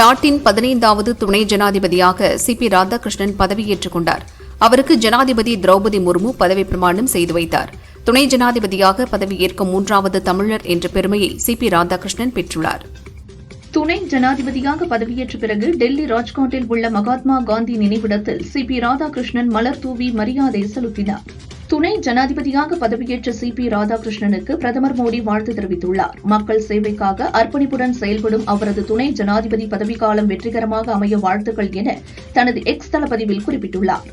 நாட்டின் பதினைந்தாவது துணை ஜனாதிபதியாக சி பி ராதாகிருஷ்ணன் பதவியேற்றுக் கொண்டார். அவருக்கு ஜனாதிபதி திரௌபதி முர்மு பதவி பிரமாணம் செய்து வைத்தார். துணை ஜனாதிபதியாக பதவியேற்கும் மூன்றாவது தமிழர் என்ற பெருமையை சி பி ராதாகிருஷ்ணன் பெற்றுள்ளார். துணை ஜனாதிபதியாக பதவியேற்ற பிறகு டெல்லி ராஜ்காட்டில் உள்ள மகாத்மா காந்தி நினைவிடத்தில் சி பி ராதாகிருஷ்ணன் மலர் தூவி மரியாதை செலுத்தினார். துணை ஜனாதிபதியாக பதவியேற்ற சி பி ராதாகிருஷ்ணனுக்கு பிரதமர் மோடி வாழ்த்து தெரிவித்துள்ளார். மக்கள் சேவைக்காக அர்ப்பணிப்புடன் செயல்படும் அவரது துணை ஜனாதிபதி பதவிக்காலம் வெற்றிகரமாக அமைய வாழ்த்துக்கள் என தனது எக்ஸ் தளபதிவில் குறிப்பிட்டுள்ளார்.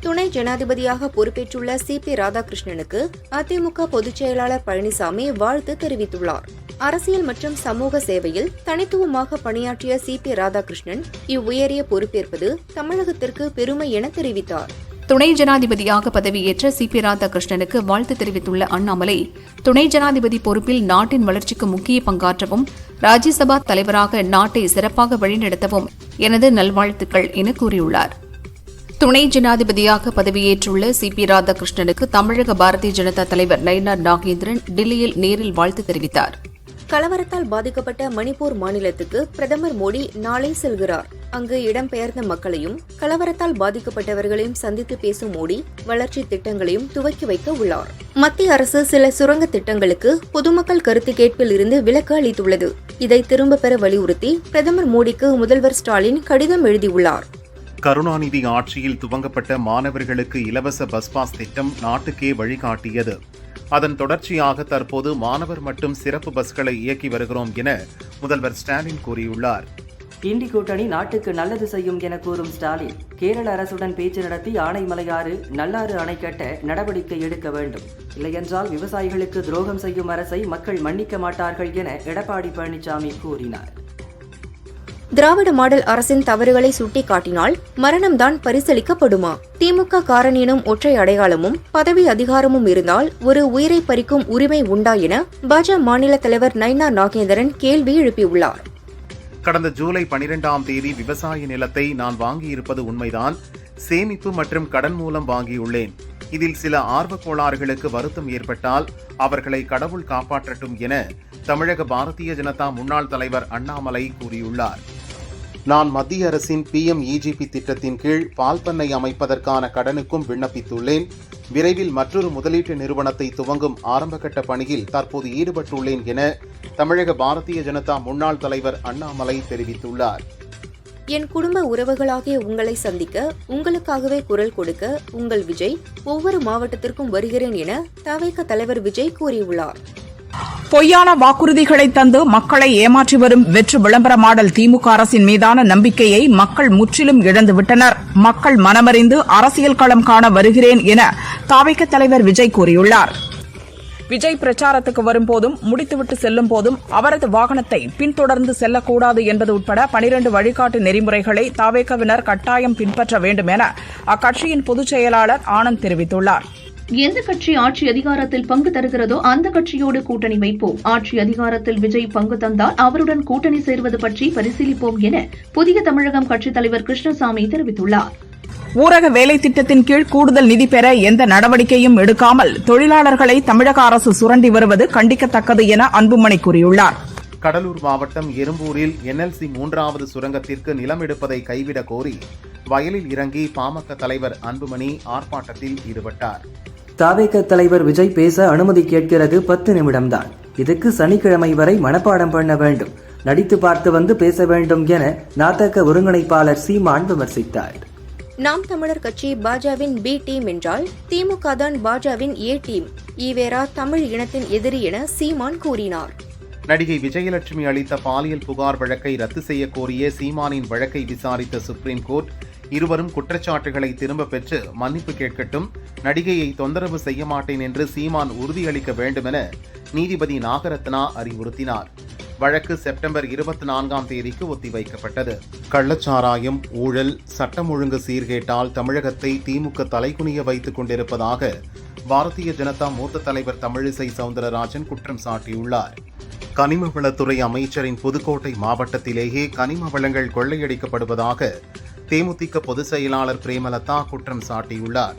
துணை ஜனாதிபதியாக பொறுப்பேற்றுள்ள சி பி ராதாகிருஷ்ணனுக்கு அதிமுக பொதுச் செயலாளர் பழனிசாமி வாழ்த்து தெரிவித்துள்ளார். அரசியல் மற்றும் சமூக சேவையில் தனித்துவமாக பணியாற்றிய சி பி ராதாகிருஷ்ணன் இவ்வுயரிய பொறுப்பேற்பது தமிழகத்திற்கு பெருமை என தெரிவித்தார். துணை ஜனாதிபதியாக பதவியேற்ற சி பி ராதாகிருஷ்ணனுக்கு வாழ்த்து தெரிவித்துள்ள அண்ணாமலை துணை ஜனாதிபதி பொறுப்பில் நாட்டின் வளர்ச்சிக்கு முக்கிய பங்காற்றவும் ராஜ்யசபா தலைவராக நாட்டை சிறப்பாக வழிநடத்தவும் எனது நல்வாழ்த்துக்கள் என கூறியுள்ளார். துணை ஜனாதிபதியாக பதவியேற்றுள்ள சி பி ராதாகிருஷ்ணனுக்கு தமிழக பாரதிய ஜனதா தலைவர் நயினார் நாகேந்திரன் டெல்லியில் நேரில் வாழ்த்து தெரிவித்தார். கலவரத்தால் பாதிக்கப்பட்ட மணிப்பூர் மாநிலத்துக்கு பிரதமர் மோடி நாளை செல்கிறார். அங்கு இடம்பெயர்ந்த மக்களையும் கலவரத்தால் பாதிக்கப்பட்டவர்களையும் சந்தித்து பேசும் மோடி வளர்ச்சி திட்டங்களையும் துவக்கி வைக்க உள்ளார். மத்திய அரசு சில சுரங்க திட்டங்களுக்கு பொதுமக்கள் கருத்து கேட்பில் இருந்து விலக்கு அளித்துள்ளது. இதை திரும்ப பெற வலியுறுத்தி பிரதமர் மோடிக்கு முதல்வர் ஸ்டாலின் கடிதம் எழுதியுள்ளார். கருணாநிதி ஆட்சியில் துவங்கப்பட்ட மாணவர்களுக்கு இலவச பஸ் பாஸ் திட்டம் நாட்டுக்கே வழிகாட்டியது. அதன் தொடர்ச்சியாக தற்போது மாணவர் மட்டும் சிறப்பு பஸ்களை இயக்கி வருகிறோம் என முதல்வர் ஸ்டாலின் கூறியுள்ளார். இண்டி கூட்டணி நாட்டுக்கு நல்லது செய்யும் என கூறும் ஸ்டாலின் கேரள அரசுடன் பேச்சு நடத்தி ஆனைமலையாறு நல்லாறு அணை கட்ட நடவடிக்கை எடுக்க வேண்டும். இல்லையென்றால் விவசாயிகளுக்கு துரோகம் செய்யும் அரசை மக்கள் மன்னிக்க மாட்டார்கள் என எடப்பாடி பழனிசாமி கூறினார். திராவிட மாடல் அரசின் தவறுகளை சுட்டிக்காட்டினால் மரணம்தான் பரிசளிக்கப்படுமா? திமுக காரணியனும் ஒற்றை அடையாளமும் பதவி அதிகாரமும் இருந்தால் ஒரு உயிரை பறிக்கும் உரிமை உண்டா என பாஜக மாநில தலைவர் நைனா நாகேந்திரன் கேள்வி எழுப்பியுள்ளார். கடந்த ஜூலை பனிரெண்டாம் தேதி விவசாய நிலத்தை நான் வாங்கியிருப்பது உண்மைதான். சேமிப்பு மற்றும் கடன் மூலம் வாங்கியுள்ளேன். இதில் சில ஆர்வக் கோளாறுகளுக்கு வருத்தம் ஏற்பட்டால் அவர்களை கடவுள் காப்பாற்றட்டும் என தமிழக பாரதிய ஜனதா முன்னாள் தலைவர் அண்ணாமலை கூறியுள்ளார். நான் மத்திய அரசின் பிஎம் இஜிபி திட்டத்தின் கீழ் பால் பண்ணை அமைப்பதற்கான கடனுக்கும் விண்ணப்பித்துள்ளேன். விரைவில் மற்றொரு முதலீட்டு நிறுவனத்தை துவங்கும் ஆரம்பகட்ட பணியில் தற்போது ஈடுபட்டுள்ளேன் என தமிழக பாரதிய ஜனதா முன்னாள் தலைவர் அண்ணாமலை தெரிவித்துள்ளார். என் குடும்ப உறவுகளாகிய உங்களை சந்திக்க உங்களுக்காகவே குரல் கொடுக்க உங்கள் விஜய் ஒவ்வொரு மாவட்டத்திற்கும் வருகிறேன் என தவைக்க தலைவர் விஜய் கூறியுள்ளார். பொய்யான வாக்குறுதிகளை தந்து மக்களை ஏமாற்றி வரும் வெற்று விளம்பர மாடல் திமுக அரசின் மீதான நம்பிக்கையை மக்கள் முற்றிலும் இழந்துவிட்டனர். மக்கள் மனமறிந்து அரசியல் களம் காண வருகிறேன் என தாவிக தலைவர் விஜய் கூறியுள்ளார். விஜய் பிரச்சாரத்துக்கு வரும்போதும் முடித்துவிட்டு செல்லும் போதும் அவரது வாகனத்தை பின்தொடர்ந்து செல்லக்கூடாது என்பது உட்பட பனிரண்டு வழிகாட்டு நெறிமுறைகளை தாவேக்கவினர் கட்டாயம் பின்பற்ற வேண்டும் என அக்கட்சியின் பொதுச் செயலாளர் ஆனந்த் தெரிவித்துள்ளார். எந்த கட்சி ஆட்சி அதிகாரத்தில் பங்கு தருகிறதோ அந்த கட்சியோடு கூட்டணி வைப்போம். ஆட்சி அதிகாரத்தில் விஜய் பங்கு தந்தால் அவருடன் கூட்டணி சேர்வது பற்றி பரிசீலிப்போம் என புதிய தமிழகம் கட்சித் தலைவர் கிருஷ்ணசாமி தெரிவித்துள்ளார். ஊரக வேலை திட்டத்தின் கீழ் கூடுதல் நிதி பெற எந்த நடவடிக்கையும் எடுக்காமல் தொழிலாளர்களை தமிழக அரசு சுரண்டி வருவது கண்டிக்கத்தக்கது என அன்புமணி கூறியுள்ளார். கடலூர் மாவட்டம் எறும்பூரில் என்எல்சி மூன்றாவது சுரங்கத்திற்கு நிலம் எடுப்பதை கைவிட கோரி வயலில் இறங்கி பாமக தலைவர் அன்புமணி ஆர்ப்பாட்டத்தில் ஈடுபட்டார். தாவேக தலைவர் விஜய் பேச அனுமதி கேட்கிறது பத்து நிமிடம்தான். இதுக்கு சனிக்கிழமை வரை மனப்பாடம் பண்ண வேண்டும். நடித்து பார்த்து வந்து பேச வேண்டும் என நாத்தக ஒருங்கிணைப்பாளர் சீமான் விமர்சித்தார். நாம் தமிழர் கட்சி பாஜவின் பி டீம் என்றால் திமுக தான் பாஜவின் ஏ டீம். ஈவேரா தமிழ் இனத்தின் எதிரி என சீமான் கூறினார். நடிகை விஜயலட்சுமி அளித்த பாலியல் புகார் வழக்கை ரத்து செய்ய கோரிய சீமானின் வழக்கை விசாரித்த சுப்ரீம் கோர்ட் இருவரும் குற்றச்சாட்டுகளை திரும்ப பெற்று மன்னிப்பு கேட்கட்டும் நடிகையை தொந்தரவு செய்ய மாட்டேன் என்று சீமான் உறுதியளிக்க வேண்டுமென நீதிபதி நாகரத்னா அறிவுறுத்தினார். வழக்கு செப்டம்பர் இருபத்தி நான்காம் தேதிக்கு ஒத்திவைக்கப்பட்டது. கள்ளச்சாராயம் ஊழல் சட்டம் ஒழுங்கு சீர்கேட்டால் தமிழகத்தை திமுக தலைகுனிய வைத்துக் கொண்டிருப்பதாக பாரதிய ஜனதா மூத்த தலைவர் தமிழிசை சவுந்தரராஜன் குற்றம் சாட்டியுள்ளார். கனிம வளத்துறை அமைச்சரின் புதுக்கோட்டை மாவட்டத்திலேயே கனிம வளங்கள் கொள்ளையடிக்கப்படுவதாக தேமுதிக பொதுச் செயலாளர் பிரேமலதா குற்றம் சாட்டியுள்ளார்.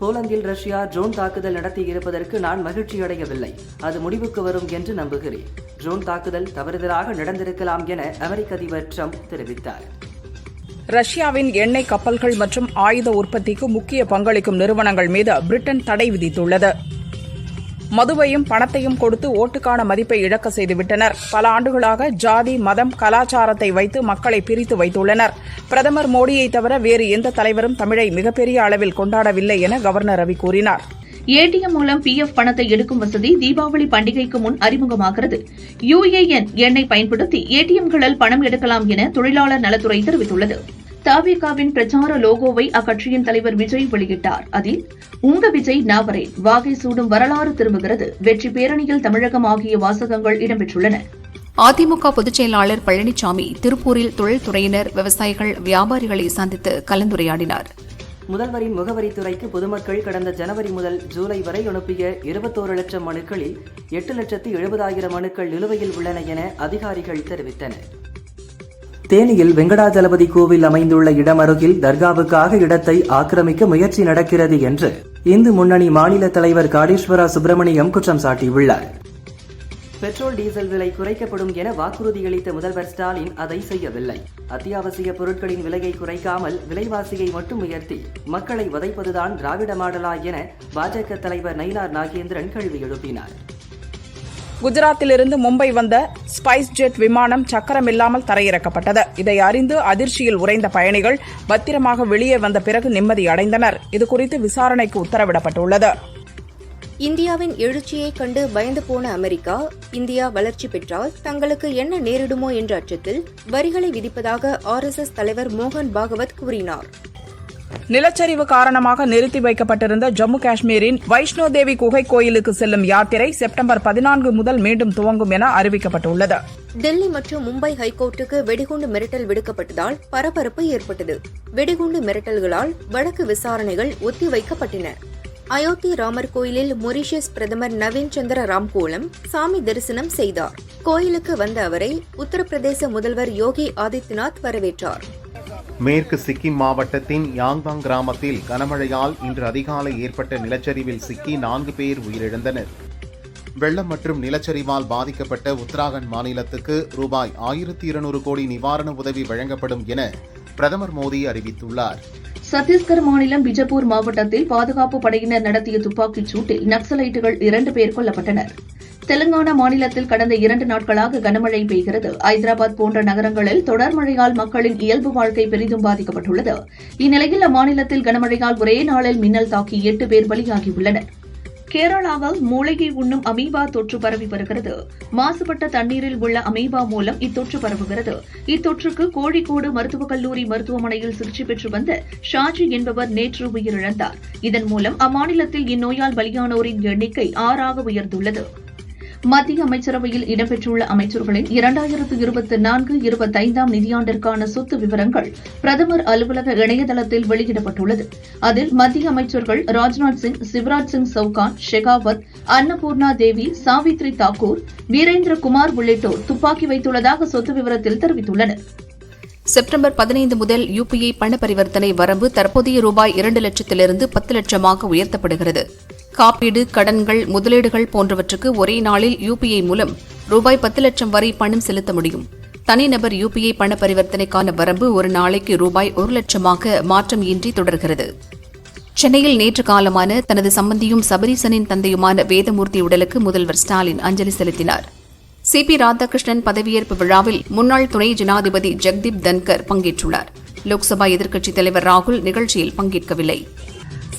போலந்தில் ரஷ்யா ட்ரோன் தாக்குதல் நடத்தி இருப்பதற்கு நான் மகிழ்ச்சி அடையவில்லை. அது முடிவுக்கு வரும் என்று நம்புகிறேன். ட்ரோன் தாக்குதல் தவறுதலாக நடந்திருக்கலாம் என அமெரிக்க அதிபர் ட்ரம்ப் தெரிவித்தார். ரஷ்யாவின் எண்ணெய் கப்பல்கள் மற்றும் ஆயுத உற்பத்திக்கு முக்கிய பங்களிக்கும் நிறுவனங்கள் மீது பிரிட்டன் தடை விதித்துள்ளது. மதுவையும் பணத்தையும் கொடுத்து ஓட்டுக்கான மதிப்பை இழக்க செய்துவிட்டனர். பல ஆண்டுகளாக ஜாதி மதம் கலாச்சாரத்தை வைத்து மக்களை பிரித்து வைத்துள்ளனர். பிரதமர் மோடியை தவிர வேறு எந்த தலைவரும் தமிழை மிகப்பெரிய அளவில் கொண்டாடவில்லை என கவர்னர் ரவி கூறினார். ஏடிஎம் மூலம் பிஎஃப் பணத்தை எடுக்கும் வசதி தீபாவளி பண்டிகைக்கு முன் அறிமுகமாகிறது. யுஏஎன் எண்ணை பயன்படுத்தி ஏடிஎம்களில் பணம் எடுக்கலாம் என தொழிலாளர் நலத்துறை தெரிவித்துள்ளது. தாவேகாவின் பிரச்சார லோகோவை அக்கட்சியின் தலைவர் விஜய் வெளியிட்டார். அதில் உங்க விஜய் நாவரே வாகை சூடும் வரலாறு திரும்புகிறது. வெற்றி பேரணியில் தமிழகம் ஆகிய வாசகங்கள் இடம்பெற்றுள்ளன. அதிமுக பொதுச் செயலாளர் பழனிசாமி திருப்பூரில் தொழில்துறையினர் விவசாயிகள் வியாபாரிகளை சந்தித்து கலந்துரையாடினார். முதல்வரின் முகவரித்துறைக்கு பொதுமக்கள் கடந்த ஜனவரி முதல் ஜூலை வரை அனுப்பிய இருபத்தோரு லட்சம் மனுக்களில் எட்டு லட்சத்து எழுபதாயிரம் மனுக்கள் நிலுவையில் உள்ளன என அதிகாரிகள் தெரிவித்தனர். தேனியில் வெங்கடாஜலபதி கோவில் அமைந்துள்ள இடம் அருகில் தர்காவுக்காக இடத்தை ஆக்கிரமிக்க முயற்சி நடக்கிறது என்று இந்து முன்னணி மாநில தலைவர் காடீஸ்வரா சுப்பிரமணியம் குற்றம் சாட்டியுள்ளார். பெட்ரோல் டீசல் விலை குறைக்கப்படும் என வாக்குறுதியளித்த முதல்வர் ஸ்டாலின் அதை செய்யவில்லை. அத்தியாவசிய பொருட்களின் விலையை குறைக்காமல் விலைவாசியை மட்டும் உயர்த்தி மக்களை வதைப்பதுதான் திராவிட மாடலா என பாஜக தலைவர் நயினார் நாகேந்திரன் கேள்வி எழுப்பினார். குஜராத்திலிருந்து மும்பை வந்த ஸ்பைஸ் ஜெட் விமானம் சக்கரமில்லாமல் தரையிறக்கப்பட்டது. இதை அறிந்து அதிர்ச்சியில் உறைந்த பயணிகள் பத்திரமாக வெளியே வந்த பிறகு நிம்மதி அடைந்தனர். இதுகுறித்து விசாரணைக்கு உத்தரவிடப்பட்டுள்ளது. இந்தியாவின் எழுச்சியைக் கண்டு பயந்து போன அமெரிக்கா இந்தியா வளர்ச்சி பெற்றால் தங்களுக்கு என்ன நேரிடுமோ என்ற அச்சத்தில் வரிகளை விதிப்பதாக ஆர்எஸ்எஸ் தலைவர் மோகன் பாகவத் கூறினார். நிலச்சரிவு காரணமாக நிறுத்தி வைக்கப்பட்டிருந்த ஜம்மு காஷ்மீரின் வைஷ்ணோ தேவி குகை கோயிலுக்கு செல்லும் யாத்திரை செப்டம்பர் பதினான்கு முதல் மீண்டும் துவங்கும் என அறிவிக்கப்பட்டுள்ளது. டெல்லி மற்றும் மும்பை ஹைகோர்ட்டுக்கு வெடிகுண்டு மிரட்டல் விடுக்கப்பட்டதால் பரபரப்பு ஏற்பட்டது. வெடிகுண்டு மிரட்டல்களால் வழக்கு விசாரணைகள் ஒத்திவைக்கப்பட்டன அயோத்தி ராமர் கோயிலில் மொரிஷியஸ் பிரதமர் நவீன் சந்திர ராம்கோலம் சாமி தரிசனம் செய்தார். கோயிலுக்கு வந்த அவரை உத்தரப்பிரதேச முதல்வர் யோகி ஆதித்யநாத் வரவேற்றார். மேற்கு சிக்கிம் மாவட்டத்தின் யாங்தாங் கிராமத்தில் கனமழையால் இன்று அதிகாலை ஏற்பட்ட நிலச்சரிவில் சிக்கி நான்கு பேர் உயிரிழந்தனர். வெள்ளம் மற்றும் நிலச்சரிவால் பாதிக்கப்பட்ட உத்தராகண்ட் மாநிலத்துக்கு ரூபாய் ஆயிரத்தி இருநூறு கோடி நிவாரண உதவி வழங்கப்படும் என பிரதமர் மோடி அறிவித்துள்ளார். சத்தீஸ்கர் மாநிலம் பிஜப்பூர் மாவட்டத்தில் பாதுகாப்பு படையினர் நடத்திய துப்பாக்கிச் சூட்டில் நக்சலைட்டுகள் இரண்டு பேர் கொல்லப்பட்டனர். தெலுங்கானா மாநிலத்தில் கடந்த இரண்டு நாட்களாக கனமழை பெய்கிறது. ஐதராபாத் போன்ற நகரங்களில் தொடர் மழையால் மக்களின் இயல்பு வாழ்க்கை பெரிதும் பாதிக்கப்பட்டுள்ளது. இந்நிலையில் அம்மாநிலத்தில் கனமழையால் ஒரே நாளில் மின்னல் தாக்கி எட்டு பேர் பலியாகியுள்ளனர். கேரளாவில் மூலிகை உண்ணும் அமீபா தொற்று பரவி வருகிறது. மாசுபட்ட தண்ணீரில் உள்ள அமீபா மூலம் இத்தொற்று பரவுகிறது. இத்தொற்றுக்கு கோழிக்கோடு மருத்துவக் கல்லூரி மருத்துவமனையில் சிகிச்சை பெற்று வந்த ஷாஜி என்பவர் நேற்று உயிரிழந்தார். இதன் மூலம் அம்மாநிலத்தில் இந்நோயால் பலியானோரின் எண்ணிக்கை ஆறாக உயர்ந்துள்ளது. மத்திய அமைச்சரவையில் இடம்பெற்றுள்ள அமைச்சர்களின் இரண்டாயிரத்து இருபத்தி நான்கு இருபத்தைந்தாம் நிதியாண்டிற்கான சொத்து விவரங்கள் பிரதமர் அலுவலக இணையதளத்தில் வெளியிடப்பட்டுள்ளது. அதில் மத்திய அமைச்சர்கள் ராஜ்நாத் சிங் சிவராஜ் சிங் சவுகான் ஷெகாவத் அன்னபூர்ணா தேவி சாவித்ரி தாக்கூர் வீரேந்திர குமார் உள்ளிட்டோர் துப்பாக்கி வைத்துள்ளதாக சொத்து விவரத்தில் தெரிவித்துள்ளனர். செப்டம்பர் பதினைந்து முதல் யுபிஐ பண பரிவர்த்தனை வரம்பு தற்போதைய ரூபாய் இரண்டு லட்சத்திலிருந்து பத்து லட்சமாக உயர்த்தப்படுகிறது. காப்பீடு கடன்கள் முதலீடுகள் போன்றவற்றுக்கு ஒரே நாளில் யுபிஐ மூலம் ரூபாய் பத்து லட்சம் வரை பணம் செலுத்த முடியும். தனிநபர் யுபிஐ பண பரிவர்த்தனைக்கான வரம்பு ஒரு நாளைக்கு ரூபாய் ஒரு லட்சமாக மாற்றம் இன்றி தொடர்கிறது. சென்னையில் நேற்று காலமான தனது சம்பந்தியும் சபரீசனின் தந்தையுமான வேதமூர்த்தி உடலுக்கு முதல்வர் ஸ்டாலின் அஞ்சலி செலுத்தினார். சி பி ராதாகிருஷ்ணன் பதவியேற்பு விழாவில் முன்னாள் துணை ஜனாதிபதி ஜெக்தீப் தன்கர் பங்கேற்றுள்ளார். லோக்சபா எதிர்க்கட்சித் தலைவர் ராகுல் நிகழ்ச்சியில் பங்கேற்கவில்லை.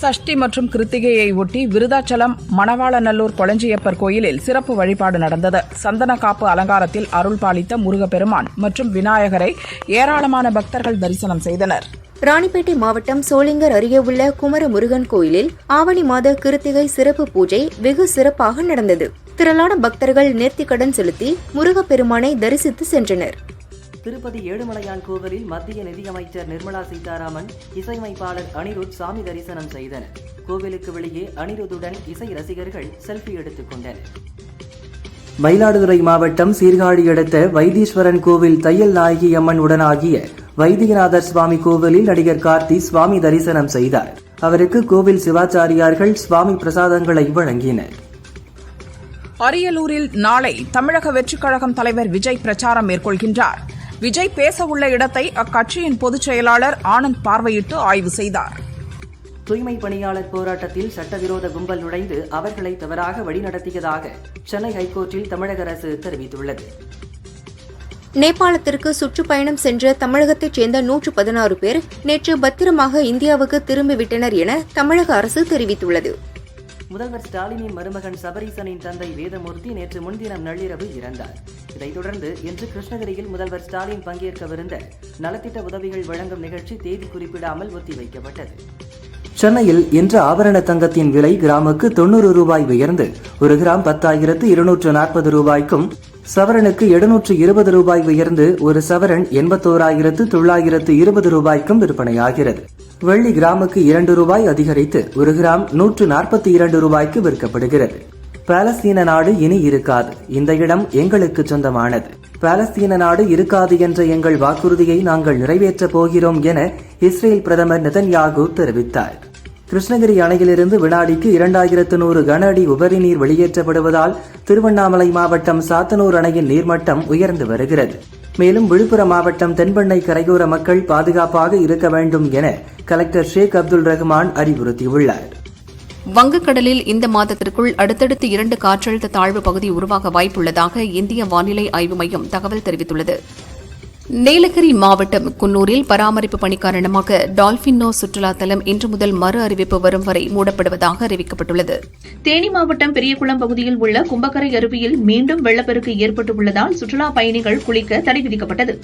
சஷ்டி மற்றும் கிருத்திகையை ஒட்டி விருதாச்சலம் மணவாளநல்லூர் கொளஞ்சியப்பர் கோயிலில் சிறப்பு வழிபாடு நடந்தது. சந்தன காப்பு அலங்காரத்தில் அருள் பாலித்த முருகப்பெருமான் மற்றும் விநாயகரை ஏராளமான பக்தர்கள் தரிசனம் செய்தனர். ராணிப்பேட்டை மாவட்டம் சோளிங்கர் அருகே உள்ள குமர முருகன் கோயிலில் ஆவணி மாத கிருத்திகை சிறப்பு பூஜை வெகு சிறப்பாக நடந்தது. திரளான பக்தர்கள் நேர்த்திக்கடன் செலுத்தி முருகப்பெருமானை தரிசித்து சென்றனர். திருப்பதி ஏழுமலையான் கோவிலில் மத்திய நிதியமைச்சர் நிர்மலா சீதாராமன் இசையமைப்பாளர் அனிருத் சாமி தரிசனம் செய்தனர். கோவிலுக்கு வெளியே அனிருத்துடன் இசை ரசிகர்கள் செல்ஃபி எடுத்துக் கொண்டனர். மயிலாடுதுறை மாவட்டம் சீர்காழி அடுத்த வைத்தீஸ்வரன் கோவில் தையல் நாயகி அம்மன் உடனாகிய வைத்தியநாதர் சுவாமி கோவிலில் நடிகர் கார்த்தி சுவாமி தரிசனம் செய்தார். அவருக்கு கோவில் சிவாச்சாரியார்கள் சுவாமி பிரசாதங்களை வழங்கினர். அரியலூரில் நாளை தமிழக வெற்றிக் கழகம் தலைவர் விஜய் பிரச்சாரம் மேற்கொள்கின்றார். விஜய் பேச உள்ள இடத்தை அக்கட்சியின் பொதுச் செயலாளர் ஆனந்த் பார்வையிட்டு ஆய்வு செய்தார். தூய்மை பணியாளர் போராட்டத்தில் சட்டவிரோத கும்பல் நுழைந்து அவர்களை தவறாக வழிநடத்தியதாக சென்னை ஹைகோர்ட்டில் தமிழக அரசு தெரிவித்துள்ளது. நேபாளத்திற்கு சுற்றுப்பயணம் சென்ற தமிழகத்தைச் சேர்ந்த நூற்று பதினாறு பேர் நேற்று பத்திரமாக இந்தியாவுக்கு திரும்பிவிட்டனர் என தமிழக அரசு தெரிவித்துள்ளது. முதல்வர் ஸ்டாலினின் மருமகன் சபரீசனின் தந்தை வேதமூர்த்தி நேற்று முன்தினம் நள்ளிரவு இறந்தார். இதைத் தொடர்ந்து இன்று கிருஷ்ணகிரியில் முதல்வர் ஸ்டாலின் பங்கேற்கவிருந்த நலத்திட்ட உதவிகள் வழங்கும் நிகழ்ச்சி தேதி குறிப்பிடாமல் ஒத்திவைக்கப்பட்டது. சென்னையில் இன்று ஆபரண தங்கத்தின் விலை கிராமுக்கு தொண்ணூறு ரூபாய் உயர்ந்து ஒரு கிராம் பத்தாயிரத்து இருநூற்று நாற்பது ரூபாய்க்கும் சவரனுக்கு எழுநூற்று இருபது ரூபாய் உயர்ந்து ஒரு சவரன் எண்பத்தோராயிரத்து தொள்ளாயிரத்து இருபது ரூபாய்க்கும் விற்பனையாகிறது. வெள்ளி கிராமுக்கு இரண்டு ரூபாய் அதிகரித்து ஒரு கிராம் நூற்று நாற்பத்தி இரண்டு ரூபாய்க்கு விற்கப்படுகிறது. பாலஸ்தீன நாடு இனி இருக்காது. இந்த இடம் எங்களுக்கு சொந்தமானது. பாலஸ்தீன நாடு இருக்காது என்ற எங்கள் வாக்குறுதியை நாங்கள் நிறைவேற்றப் போகிறோம் என இஸ்ரேல் பிரதமர் நிதன்யாகு தெரிவித்தார். கிருஷ்ணகிரி அணையிலிருந்து வினாடிக்கு இரண்டாயிரத்து நூறு கன அடி உபரி நீர் வெளியேற்றப்படுவதால் திருவண்ணாமலை மாவட்டம் சாத்தனூர் அணையின் நீர்மட்டம் உயர்ந்து வருகிறது. மேலும் விழுப்புரம் மாவட்டம் தென்பெண்ணை கரையோர மக்கள் பாதுகாப்பாக இருக்க வேண்டும் என கலெக்டர் ஷேக் அப்துல் ரஹ்மான் அறிவுறுத்தியுள்ளார். வங்கக்கடலில் இந்த மாதத்திற்குள் அடுத்தடுத்து இரண்டு காற்றழுத்த தாழ்வு பகுதி உருவாக வாய்ப்புள்ளதாக இந்திய வானிலை ஆய்வு மையம் தகவல் தெரிவித்துள்ளது. நீலகிரி மாவட்டம் குன்னூரில் பராமரிப்பு பணி காரணமாக டால்பினோ சுற்றுலா தலம் இன்று முதல் மறு அறிவிப்பு வரும் வரை மூடப்படுவதாக அறிவிக்கப்பட்டுள்ளது. தேனி மாவட்டம் பெரியகுளம் பகுதியில் உள்ள கும்பக்கரை அருவியில் மீண்டும் வெள்ளப்பெருக்கு ஏற்பட்டுள்ளதால் சுற்றுலா பயணிகள் குளிக்க தடை விதிக்கப்பட்டது.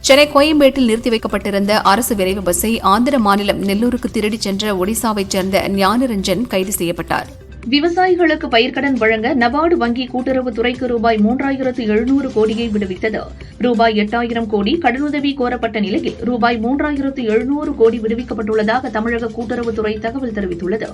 சென்னை கோயம்பேட்டில் நிறுத்தி வைக்கப்பட்டிருந்த அரசு விரைவு பஸ்ஸை ஆந்திர மாநிலம் நெல்லூருக்கு திருடிச் சென்ற ஒடிசாவைச் சேர்ந்த ஞானரஞ்சன் கைது செய்யப்பட்டார். விவசாயிகளுக்கு பயிர்க்கடன் வழங்க நபார்டு வங்கி கூட்டுறவு துறைக்கு ரூபாய் மூன்றாயிரத்து எழுநூறு கோடியை விடுவித்தது. ரூபாய் எட்டாயிரம் கோடி கடனுதவி கோரப்பட்ட நிலையில் ரூபாய் மூன்றாயிரத்து எழுநூறு கோடி விடுவிக்கப்பட்டுள்ளதாக தமிழக கூட்டுறவுத்துறை தகவல் தெரிவித்துள்ளது.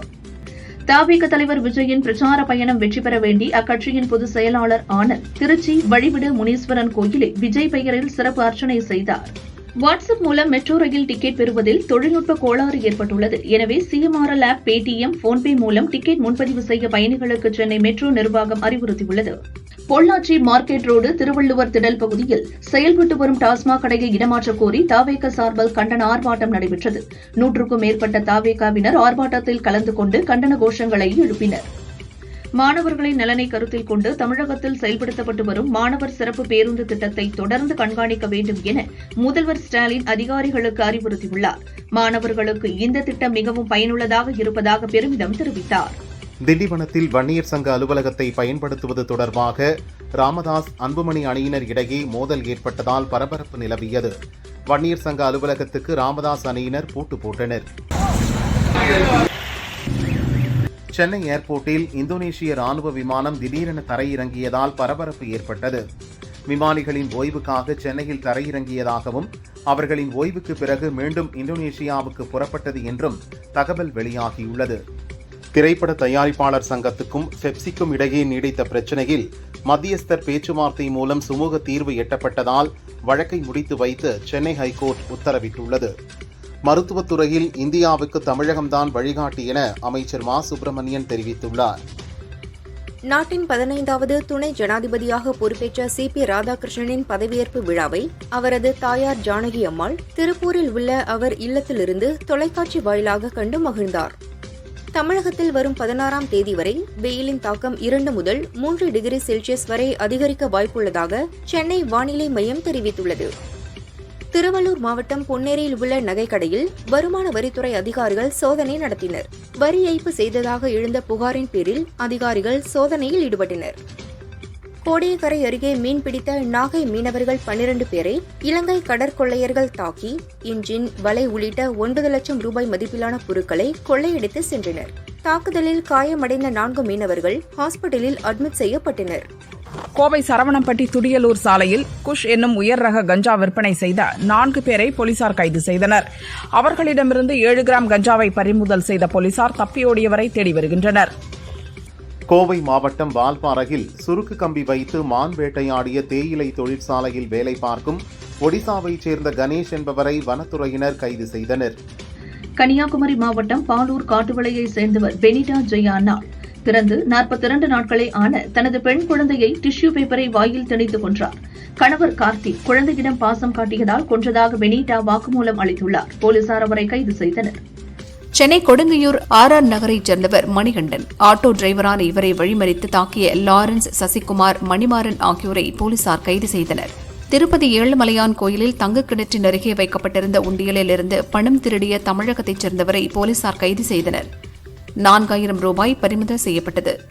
தாபிக தலைவர் விஜயின் பிரச்சார பயணம் வெற்றி பெற வேண்டி அக்கட்சியின் பொதுச் செயலாளர் ஆனந்த் திருச்சி வழிவிடு முனீஸ்வரன் கோயிலில் விஜய் பெயரில் சிறப்பு அர்ச்சனை செய்தார். வாட்ஸ்அப் மூலம் மெட்ரோ ரயில் டிக்கெட் பெறுவதில் தொழில்நுட்ப கோளாறு ஏற்பட்டுள்ளது. எனவே சிஎம்ஆர்எல் ஆப் பேடிஎம் போன்பே மூலம் டிக்கெட் முன்பதிவு செய்ய பயணிகளுக்கு சென்னை மெட்ரோ நிர்வாகம் அறிவுறுத்தியுள்ளது. பொள்ளாச்சி மார்க்கெட் ரோடு திருவள்ளுவர் திடல் பகுதியில் செயல்பட்டு வரும் டாஸ்மாக் கடையை இடமாற்றக் கோரி தாவேக சார்பில் கண்டன ஆர்ப்பாட்டம் நடைபெற்றது. நூற்றுக்கும் மேற்பட்ட தாவேகாவினர் ஆர்ப்பாட்டத்தில் கலந்து கொண்டு கண்டன கோஷங்களை எழுப்பினர். மாணவர்களின் நலனை கருத்தில் கொண்டு தமிழகத்தில் செயல்படுத்தப்பட்டு வரும் மாணவர் சிறப்பு பேருந்து திட்டத்தை தொடர்ந்து கண்காணிக்க வேண்டும் என முதல்வர் ஸ்டாலின் அதிகாரிகளுக்கு அறிவுறுத்தியுள்ளார். மாணவர்களுக்கு இந்த திட்டம் மிகவும் பயனுள்ளதாக இருப்பதாக பெருமிதம் தெரிவித்தார். திண்டிவனத்தில் வன்னியர் சங்க அலுவலகத்தை பயன்படுத்துவது தொடர்பாக ராமதாஸ் அன்புமணி அணியினர் இடையே மோதல் ஏற்பட்டதால் பரபரப்பு நிலவியது. வன்னியர் சங்க அலுவலகத்துக்கு ராமதாஸ் அணியினர் பூட்டு போட்டனர். சென்னை ஏர்போர்ட்டில் இந்தோனேஷிய ராணுவ விமானம் திடீரென தரையிறங்கியதால் பரபரப்பு ஏற்பட்டது. விமானிகளின் ஓய்வுக்காக சென்னையில் தரையிறங்கியதாகவும் அவர்களின் ஓய்வுக்கு பிறகு மீண்டும் இந்தோனேஷியாவுக்கு புறப்பட்டது என்றும் தகவல் வெளியாகியுள்ளது. திரைப்பட தயாரிப்பாளர் சங்கத்துக்கும் பெப்சிக்கும் இடையே நீடித்த பிரச்சனையில் மத்தியஸ்தர் பேச்சுவார்த்தை மூலம் சுமூக தீர்வு எட்டப்பட்டதால் வழக்கை முடித்து வைத்து சென்னை ஹைகோர்ட் உத்தரவிட்டுள்ளது. மருத்துவத்துறையில் இந்தியாவுக்கு தமிழகம்தான் வழிகாட்டி என அமைச்சர் மா. சுப்பிரமணியன் தெரிவித்துள்ளார். நாட்டின் பதினைந்தாவது துணை ஜனாதிபதியாக பொறுப்பேற்ற சி. பி. ராதாகிருஷ்ணனின் பதவியேற்பு விழாவை அவரது தாயார் ஜானகி அம்மாள் திருப்பூரில் உள்ள அவர் இல்லத்திலிருந்து தொலைக்காட்சி வாயிலாக கண்டு மகிழ்ந்தார். தமிழகத்தில் வரும் பதினாறாம் தேதி வரை வெயிலின் தாக்கம் இரண்டு முதல் மூன்று டிகிரி செல்சியஸ் வரை அதிகரிக்க வாய்ப்புள்ளதாக சென்னை வானிலை மையம் தெரிவித்துள்ளது. திருவள்ளூர் மாவட்டம் பொன்னேரியில் உள்ள நகைக்கடையில் வருமான வரித்துறை அதிகாரிகள் சோதனை நடத்தினர். வரி ஏய்ப்பு செய்ததாக எழுந்த புகாரின் பேரில் அதிகாரிகள் சோதனையில் ஈடுபட்டனர். கோடியக்கரை அருகே மீன்பிடித்த நாகை மீனவர்கள் பன்னிரண்டு பேரை இலங்கை கடற்கொள்ளையர்கள் தாக்கி இன்ஜின் வலை உள்ளிட்ட ஒன்பது லட்சம் ரூபாய் மதிப்பிலான பொருட்களை கொள்ளையடித்து சென்றனர். தாக்குதலில் காயமடைந்த நான்கு மீனவர்கள் ஹாஸ்பிட்டலில் அட்மிட் செய்யப்பட்டனர். கோவை சரவணம்பட்டி துடியலூர் சாலையில் குஷ் என்னும் உயர் ரக கஞ்சா விற்பனை செய்த நான்கு பேரை போலீசார் கைது செய்தனர். அவர்களிடமிருந்து ஏழு கிராம் கஞ்சாவை பறிமுதல் செய்த போலீசார் தப்பியோடியவரை தேடி வருகின்றனர். கோவை மாவட்டம் வால்பாறையில் சுருக்கு கம்பி வைத்து மான் வேட்டையாடிய தேயிலை தொழிற்சாலையில் வேலை பார்க்கும் ஒடிசாவைச் சேர்ந்த கணேஷ் என்பவரை வனத்துறையினர் கைது செய்தனர். கன்னியாகுமரி மாவட்டம் பாலூர் காட்டுவளையை சேர்ந்தவர் பெனிடா ஜெயானா பிறந்து 42 நாட்களே ஆன தனது பெண் குழந்தையை டிஷ்யூ பேப்பரை வாயில் திணித்துக் கொன்றார். கணவர் கார்த்திக் குழந்தையிடம் பாசம் காட்டியதால் கொன்றதாக பெனிட்டா வாக்குமூலம் அளித்துள்ளார். போலீசார் அவரை கைது செய்தனர். சென்னை கொடுங்கையூர் ஆர் ஆர் நகரைச் சேர்ந்தவர் மணிகண்டன். ஆட்டோ டிரைவரான இவரை வழிமறித்து தாக்கிய லாரன்ஸ் சசிகுமார் மணிமாறன் ஆகியோரை போலீசார் கைது செய்தனர். திருப்பதி ஏழுமலையான் கோயிலில் தங்க கிணற்றின் அருகே வைக்கப்பட்டிருந்த உண்டியலில் இருந்து பணம் திருடிய தமிழகத்தைச் சேர்ந்தவரை போலீசார் கைது செய்தனர். நான்காயிரம் ரூபாய் பறிமுதல் செய்யப்பட்டது.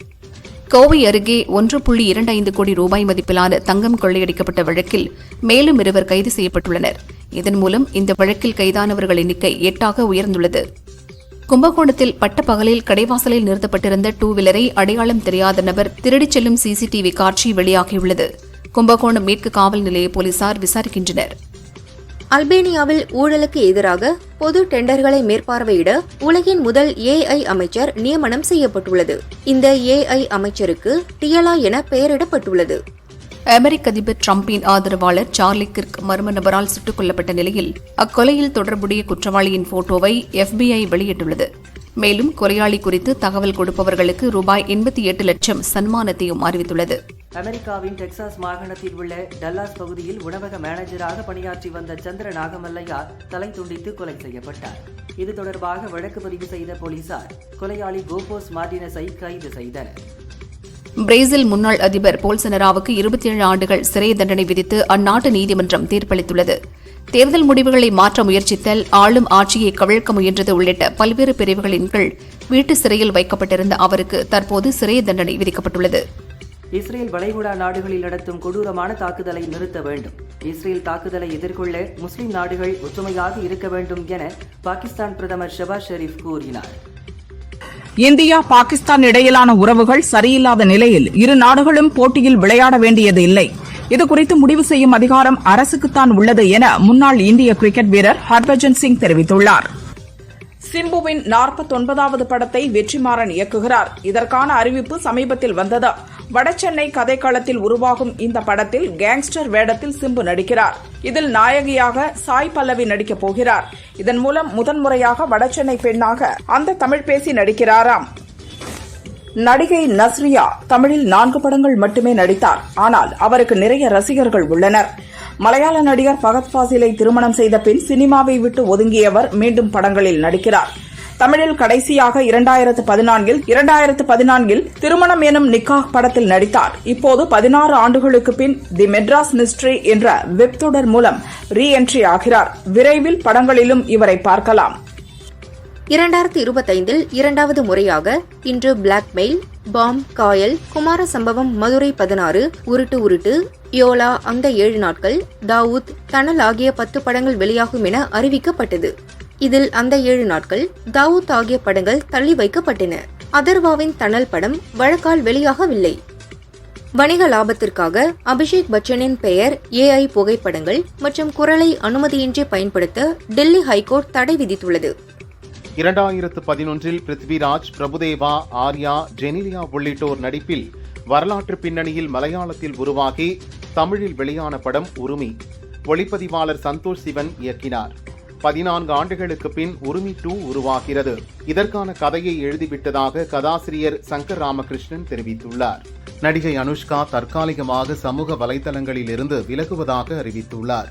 கோவை அருகே ஒன்று புள்ளி இரண்டு ஐந்து கோடி ரூபாய் மதிப்பிலான தங்கம் கொள்ளையடிக்கப்பட்ட வழக்கில் மேலும் இருவர் கைது செய்யப்பட்டுள்ளனர். இதன் மூலம் இந்த வழக்கில் கைதானவர்கள் எண்ணிக்கை எட்டாக உயர்ந்துள்ளது. கும்பகோணத்தில் பட்டப்பகலில் கடைவாசலில் நிறுத்தப்பட்டிருந்த டூ வீலரை அடையாளம் தெரியாத நபர் திருடிச் செல்லும் சிசிடிவி காட்சி வெளியாகியுள்ளது. கும்பகோணம் மேற்கு காவல் நிலைய போலீசார் விசாரிக்கின்றனர். அல்பேனியாவில் ஊழலுக்கு எதிராக பொது டெண்டர்களை மேற்பார்வையிட உலகின் முதல் ஏஐ அமைச்சர் நியமனம் செய்யப்பட்டுள்ளது. இந்த ஏஐ அமைச்சருக்கு டியலா என பெயரிடப்பட்டுள்ளது. அமெரிக்க அதிபர் டிரம்பின் ஆதரவாளர் சார்லி கிர்க் மர்ம நபரால் சுட்டுக் கொல்லப்பட்ட நிலையில் அக்கொலையில் தொடர்புடைய குற்றவாளியின் போட்டோவை எஃபிஐ வெளியிட்டுள்ளது. மேலும் கொலையாளி குறித்து தகவல் கொடுப்பவர்களுக்கு ரூபாய் எண்பத்தி எட்டு லட்சம் சன்மானத்தையும் அறிவித்துள்ளது. அமெரிக்காவின் டெக்சாஸ் மாகாணத்தில் உள்ள டல்லாஸ் பகுதியில் உணவக மேனேஜராக பணியாற்றி வந்த சந்திர நாகமல்லையா தலை துண்டித்து கொலை செய்யப்பட்டார். இது தொடர்பாக வழக்கு பதிவு செய்த போலீசார் கொலையாளி கோபோஸ் மார்டினஸை கைது செய்தனர். பிரேசில் முன்னாள் அதிபர் போல்சனராவுக்கு இருபத்தி ஏழு ஆண்டுகள் சிறை தண்டனை விதித்து அந்நாட்டு நீதிமன்றம் தீர்ப்பளித்துள்ளது. தேர்தல் முடிவுகளை மாற்ற முயற்சித்தல் ஆளும் ஆட்சியை கவிழ்க்க முயன்றது உள்ளிட்ட பல்வேறு பிரிவுகளின் கீழ் வீட்டு சிறையில் வைக்கப்பட்டிருந்த அவருக்கு தற்போது சிறை தண்டனை விதிக்கப்பட்டுள்ளது. இஸ்ரேல் வளைகுடா நாடுகளில் நடத்தும் கொடூரமான தாக்குதலை நிறுத்த வேண்டும். இஸ்ரேல் தாக்குதலை எதிர்கொள்ள முஸ்லிம் நாடுகள் ஒற்றுமையாக இருக்க வேண்டும் என பாகிஸ்தான் பிரதமர் ஷபாஸ் ஷெரீப் கூறினார். இந்தியா பாகிஸ்தான் இடையிலான உறவுகள் சரியில்லாத நிலையில் இரு நாடுகளும் போட்டியில் விளையாட வேண்டியது இல்லை. இதுகுறித்து முடிவு செய்யும் அதிகாரம் அரசுக்குத்தான் உள்ளது என முன்னாள் இந்திய கிரிக்கெட் வீரர் ஹர்பஜன் சிங் தெரிவித்துள்ளார். சிம்புவின் நாற்பத்தொன்பதாவது படத்தை வெற்றிமாறன் இயக்குகிறார். இதற்கான அறிவிப்பு சமீபத்தில் வந்தது? வடசென்னை கதைக்களத்தில் உருவாகும் இந்த படத்தில் கேங்ஸ்டர் வேடத்தில் சிம்பு நடிக்கிறார். இதில் நாயகியாக சாய் பல்லவி நடிக்கப் போகிறார். இதன் மூலம் முதன்முறையாக வடசென்னை பெண்ணாக அந்த தமிழ் பேசி நடிக்கிறாராம். நடிகை நஸ்ரியா தமிழில் நான்கு படங்கள் மட்டுமே நடித்தார். ஆனால் அவருக்கு நிறைய ரசிகர்கள் உள்ளனர். மலையாள நடிகர் பகத் ஃபாசிலை திருமணம் செய்த பின் சினிமாவை விட்டு ஒதுங்கியவர் மீண்டும் படங்களில் நடிக்கிறார். தமிழில் கடைசியாக இரண்டாயிரத்து பதினான்கில் இரண்டாயிரத்து பதினான்கில் திருமணம் எனும் நிக்காஹ் படத்தில் நடித்தார். இப்போது பதினாறு ஆண்டுகளுக்கு பின் தி மெட்ராஸ் மிஸ்ட்ரி என்ற வெப் தொடர் மூலம் ரீ என்ட்ரி ஆகிறார். விரைவில் படங்களிலும் இவரை பார்க்கலாம். இரண்டாயிரத்தி இருபத்தைந்தில் இரண்டாவது முறையாக இன்று பிளாக்மெயில் பாம் காயல் குமார சம்பவம் மதுரை பதினாறு உருட்டு உருட்டு யோலா அந்த ஏழு நாட்கள் தாவூத் தனல் ஆகிய பத்து படங்கள் வெளியாகும் என அறிவிக்கப்பட்டது. இதில் அந்த ஏழு நாட்கள் தாவூத் ஆகிய படங்கள் தள்ளி வைக்கப்பட்டன. அதர்வாவின் தணல் படம் வழக்கால் வெளியாகவில்லை. வணிக லாபத்திற்காக அபிஷேக் பச்சனின் பெயர் ஏஐ புகைப்படங்கள் மற்றும் குரலை அனுமதியின்றி பயன்படுத்த டெல்லி ஹைகோர்ட் தடை விதித்துள்ளது. இரண்டாயிரத்து பதினொன்றில் பிருத்விராஜ் பிரபுதேவா ஆர்யா ஜெனிலியா உள்ளிட்டோர் நடிப்பில் வரலாற்று பின்னணியில் மலையாளத்தில் உருவாகி தமிழில் வெளியான படம் உரிமை. ஒளிப்பதிவாளர் சந்தோஷ் சிவன் இயக்கினார். பதினான்கு ஆண்டுகளுக்கு பின் உருமி டூ உருவாகிறது. இதற்கான கதையை எழுதிவிட்டதாக கதாசிரியர் சங்கர் ராமகிருஷ்ணன் தெரிவித்துள்ளார். நடிகை அனுஷ்கா தற்காலிகமாக சமூக வலைதளங்களில் இருந்து விலகுவதாக அறிவித்துள்ளார்.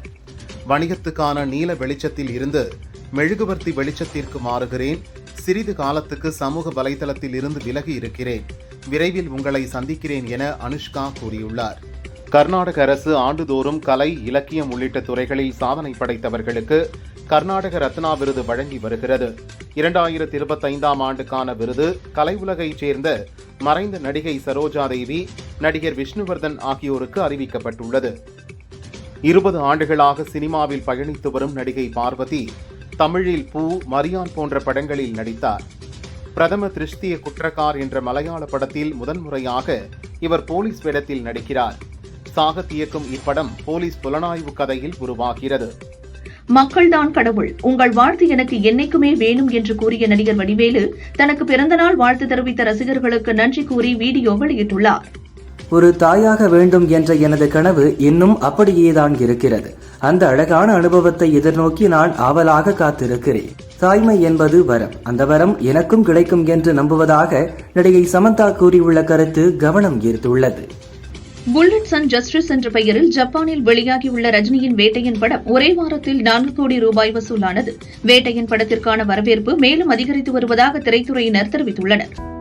வணிகத்துக்கான நீல வெளிச்சத்தில் இருந்து மெழுகுவர்த்தி வெளிச்சத்திற்கு மாறுகிறேன். சிறிது காலத்துக்கு சமூக வலைதளத்தில் இருந்து விலகி இருக்கிறேன். விரைவில் உங்களை சந்திக்கிறேன் என அனுஷ்கா கூறியுள்ளார். கர்நாடக அரசு ஆண்டுதோறும் கலை இலக்கியம் உள்ளிட்ட துறைகளில் சாதனை படைத்தவர்களுக்கு கர்நாடக ரத்னா விருது வழங்கி வருகிறது. இரண்டாயிரத்தி இருபத்தைந்தாம் ஆண்டுக்கான விருது கலை உலகைச் சேர்ந்த மறைந்த நடிகை சரோஜா தேவி நடிகர் விஷ்ணுவர்தன் ஆகியோருக்கு அறிவிக்கப்பட்டுள்ளது. இருபது ஆண்டுகளாக சினிமாவில் பயணித்து வரும் நடிகை பார்வதி தமிழில் பூ மரியான் போன்ற படங்களில் நடித்தார். பிரதம திருஷ்டிய குற்றக்கார் என்ற மலையாள படத்தில் முதன்முறையாக இவர் போலீஸ் வேடத்தில் நடிக்கிறார். சாகத் இயக்கும் இப்படம் போலீஸ் புலனாய்வு கதையில் உருவாகிறது. மக்கள்தான் கடவுள். உங்கள் வாழ்த்து எனக்கு என்னைக்குமே வேணும் என்று கூறிய நடிகர் வடிவேலு தனக்கு பிறந்தநாள் வாழ்த்து தெரிவித்த ரசிகர்களுக்கு நன்றி கூறி வீடியோ வெளியிட்டுள்ளார். ஒரு தாயாக வேண்டும் என்ற எனது கனவு இன்னும் அப்படியேதான் இருக்கிறது. அந்த அழகான அனுபவத்தை எதிர்நோக்கி நான் ஆவலாக காத்திருக்கிறேன். தாய்மை என்பது வரம். அந்த வரம் எனக்கும் கிடைக்கும் என்று நம்புவதாக நடிகை சமந்தா கூறியுள்ள கருத்து கவனம் ஈர்த்துள்ளது. புல்லட்ஸ் அண்ட் ஜஸ்டிஸ் என்ற பெயரில் ஜப்பானில் வெளியாகியுள்ள ரஜினியின் வேட்டையின் படம் ஒரே வாரத்தில் நான்கு கோடி ரூபாய் வசூலானது. வேட்டையின் படத்திற்கான வரவேற்பு மேலும் அதிகரித்து வருவதாக திரைத்துறையினர் தெரிவித்துள்ளனர்.